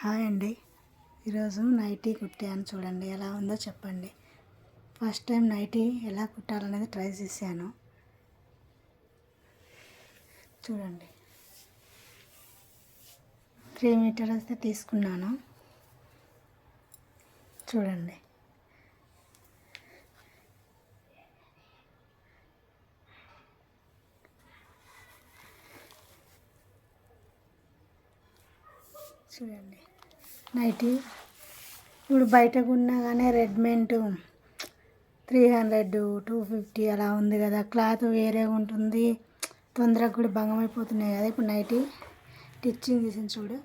Hi అండి. ఈరోజు nightie కుట్టాను చూడండి ఎలా ఉందో చెప్పండి. ఫస్ట్ టైం నైటీ ఎలా కుట్టాలనేది ట్రై చేశాను. చూడండి. త్రీ మీటర్ అయితే తీసుకున్నాను. చూడండి. చూడండి. నైటీ ఇప్పుడు బయటకు ఉన్నా కానీ రెడ్మెంట్ త్రీ హండ్రెడ్ టూ ఫిఫ్టీ అలా ఉంది కదా. క్లాత్ వేరేగా ఉంటుంది. తొందరగా కూడా భంగం అయిపోతున్నాయి కదా. ఇప్పుడు నైటీ స్టిచ్చింగ్ తీసిన చూడు.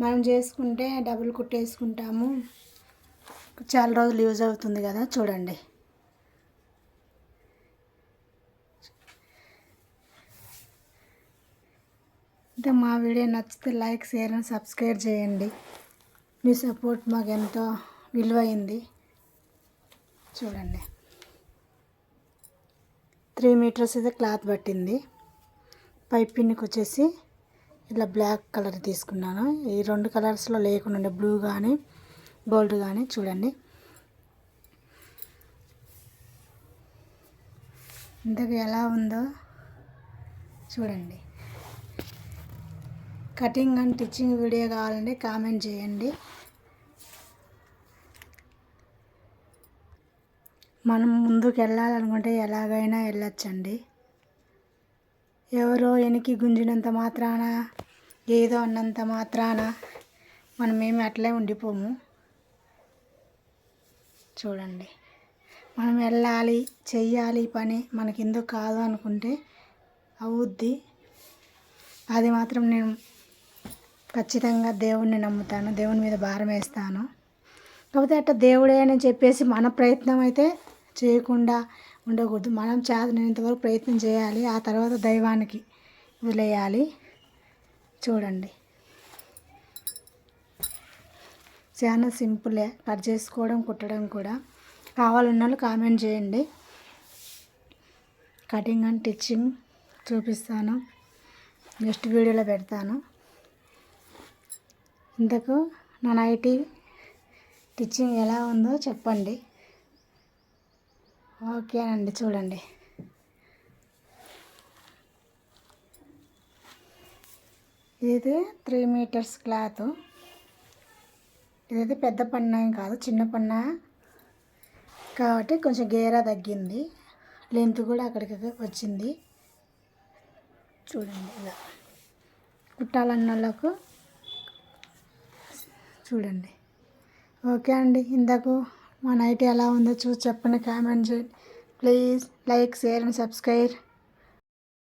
మనం చేసుకుంటే డబుల్ కుట్టేసుకుంటాము. చాలా రోజులు యూజ్ అవుతుంది కదా. చూడండి. అంటే మా వీడియో నచ్చితే లైక్ షేర్ అండ్ సబ్స్క్రైబ్ చేయండి. మీ సపోర్ట్ మాకు ఎంతో విలువైంది. చూడండి. త్రీ మీటర్స్ అయితే క్లాత్ పట్టింది. పైపింగ్కి వచ్చేసి ఇలా బ్లాక్ కలర్ తీసుకున్నాను. ఈ రెండు కలర్స్లో లేకుండా బ్లూ కానీ గోల్డ్ కానీ చూడండి. ఇంతకు ఎలా ఉందో చూడండి. కటింగ్ అండ్ టిచ్చింగ్ వీడియో కావాలంటే కామెంట్ చేయండి. మనం ముందుకు వెళ్ళాలనుకుంటే ఎలాగైనా వెళ్ళొచ్చండి. ఎవరో వెనక్కి గుంజినంత మాత్రాన ఏదో అన్నంత మాత్రాన మనమేమి అట్లే ఉండిపోము. చూడండి. మనం వెళ్ళాలి చెయ్యాలి పని మనకి ఎందుకు కాదు అనుకుంటే అవుద్ది. అది మాత్రం నేను ఖచ్చితంగా దేవుణ్ణి నమ్ముతాను దేవుని మీద భారం వేస్తాను. కాకపోతే అట్లా దేవుడే అని చెప్పేసి మన ప్రయత్నం అయితే చేయకుండా ఉండకూడదు. మనం చేతనంతవరకు ప్రయత్నం చేయాలి ఆ తర్వాత దైవానికి వదిలేయాలి. చూడండి. చాలా సింపులే కట్ చేసుకోవడం కుట్టడం కూడా. కావాలన్న వాళ్ళు కామెంట్ చేయండి. కటింగ్ అండ్ టిచ్చింగ్ చూపిస్తాను. నెక్స్ట్ వీడియోలో పెడతాను. ఇంతకు నా నైటీ స్టిచ్చింగ్ ఎలా ఉందో చెప్పండి. ఓకేనండి చూడండి. ఇది త్రీ మీటర్స్ క్లాత్. ఇదైతే పెద్ద పన్నా ఏం కాదు చిన్న పన్నా. కాబట్టి కొంచెం గేరా తగ్గింది. లెంత్ కూడా అక్కడికి వచ్చింది. చూడండి ఇలా. కుట్టాలన్న వాళ్ళకు చూడండి. ఓకే అండి ఇందాకు మా నైట్ ఎలా ఉందో చూసి చెప్పండి కామెంట్ చేయండి. Please like share and subscribe.